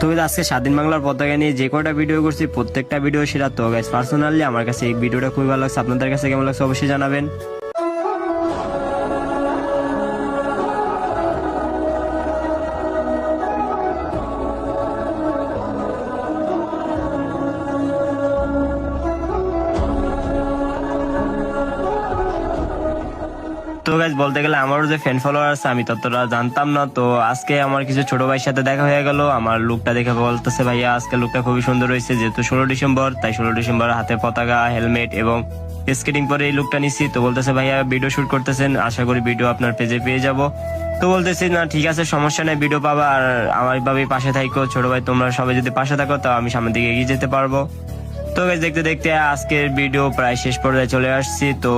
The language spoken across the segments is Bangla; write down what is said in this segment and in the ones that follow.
তো আজকে স্বাধীন বাংলার পতাকা নিয়ে যে কয়টা ভিডিও করছি, প্রত্যেকটা ভিডিও সেটা তো গাইস পার্সোনালি আমার কাছে এই ভিডিওটা খুবই ভালো লাগছে। আপনাদের কাছে কেমন লাগছে অবশ্যই জানাবেন। তো গাইজ বলতে গেলে আমারও যে ফ্যান ফলোয়ার আছে, আমি ততটা জানতাম না। তো আজকে আমার কিছু ছোট ভাইয়ের সাথে দেখা হয়ে গেল। আমার লুকটা দেখে বলতেছে, ভাইয়া, আজকে লুকটা খুবই সুন্দর হয়েছে। যেহেতু ষোলো ডিসেম্বর, তাই ষোলো ডিসেম্বর হাতে পতাকা হেলমেট এবং স্কেটিং পরে এই লুকটা নিচ্ছি তো বলতেছে, ভাইয়া ভিডিও শুট করতেছেন। আশা করি ভিডিও আপনার পেজে পেয়ে যাব। তো বলতেছি, না, ঠিক আছে, সমস্যা নেই ভিডিও পাবা। আর আমার ভাবে পাশে থাকো ছোট ভাই, তোমরা সবাই যদি পাশে থাকো তো আমি সামনের দিকে এগিয়ে যেতে পারব। তো গাইজ দেখতে দেখতে আজকের ভিডিও প্রায় শেষ পর্যায়ে চলে আসছি। তো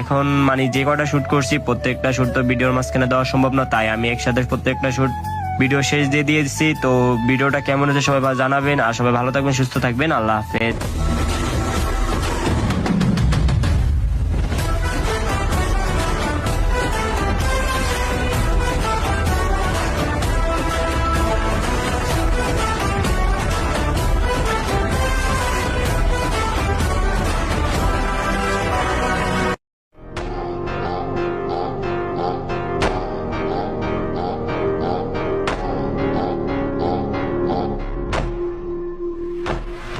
এখন মানে যে কটা শ্যুট করছি, প্রত্যেকটা শ্যুট তো ভিডিওর মাঝখানে দেওয়া সম্ভব না, তাই আমি একসাথে প্রত্যেকটা শ্যুট ভিডিও শেষ দিয়ে দিয়েছি। তো ভিডিওটা কেমন হচ্ছে সবাই জানাবেন, আর সবাই ভালো থাকবেন, সুস্থ থাকবেন, আল্লাহ হাফেজ।